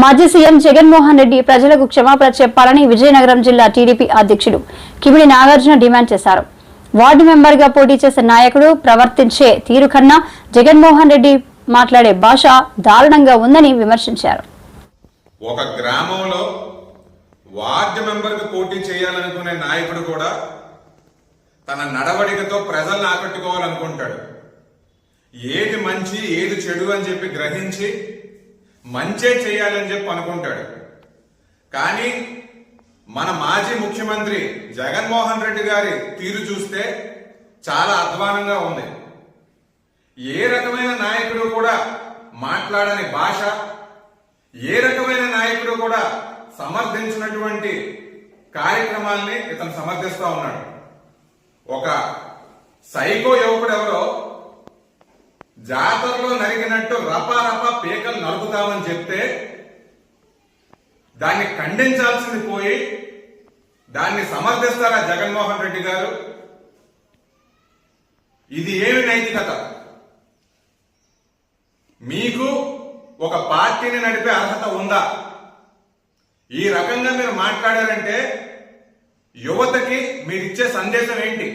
మాజీ సీఎం జగన్మోహన్ రెడ్డి ప్రజలకు క్షమాపణ చెప్పాలని విజయనగరం జిల్లా టీడీపీ అధ్యక్షుడు కిమిడి నాగార్జున డిమాండ్ చేశారు. వార్డు మెంబర్గా పోటీ చేసే నాయకుడు ప్రవర్తించే తీరు కన్నా జగన్మోహన్ రెడ్డి మాట్లాడే భాష దారుణంగా ఉందని విమర్శించారు. ఒక గ్రామంలో వార్డు మెంబర్కి పోటీ చేయాలనుకునే నాయకుడు కూడా తన నడవడికతో ప్రజలను ఆకట్టుకోవాలనుకుంటాడు. ఏది మంచి ఏది చెడు అని చెప్పి గ్రహించి మంచే చేయాలని చెప్పి అనుకుంటాడు. కానీ మన మాజీ ముఖ్యమంత్రి జగన్మోహన్ రెడ్డి గారి తీరు చూస్తే చాలా అధ్వానంగా ఉంది. ఏ రకమైన నాయకుడు కూడా మాట్లాడని భాష ఏ రకమైన నాయకుడు కూడా సమర్థించినటువంటి కార్యక్రమాల్ని ఇతను సమర్థిస్తా ఉన్నాడు. ఒక సైకో యువకుడు ఎవరో జాతరలో నరికినట్టు రపా పీకలు నరుకుతామని చెప్తే దాన్ని ఖండించాల్సింది పోయి దాన్ని సమర్థిస్తారా జగన్మోహన్ రెడ్డి గారు? ఇది ఏమి నైతికత? మీకు ఒక పార్టీని నడిపే అర్హత ఉందా? ఈ రకంగా మీరు మాట్లాడారంటే యువతకి మీరిచ్చే సందేశం ఏంటి?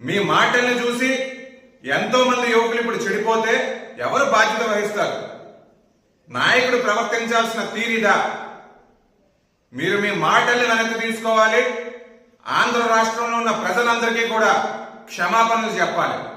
మీ మాటల్ని చూసి ఎంతో మంది యువకులు ఇప్పుడు చెడిపోతే ఎవరు బాధ్యత వహిస్తారు? నాయకుడు ప్రవర్తించాల్సిన తీరిదా మీరు మీ మాటల్ని వెనక్కి తీసుకోవాలి. ఆంధ్ర రాష్ట్రంలో ఉన్న ప్రజలందరికీ కూడా క్షమాపణలు చెప్పాలి.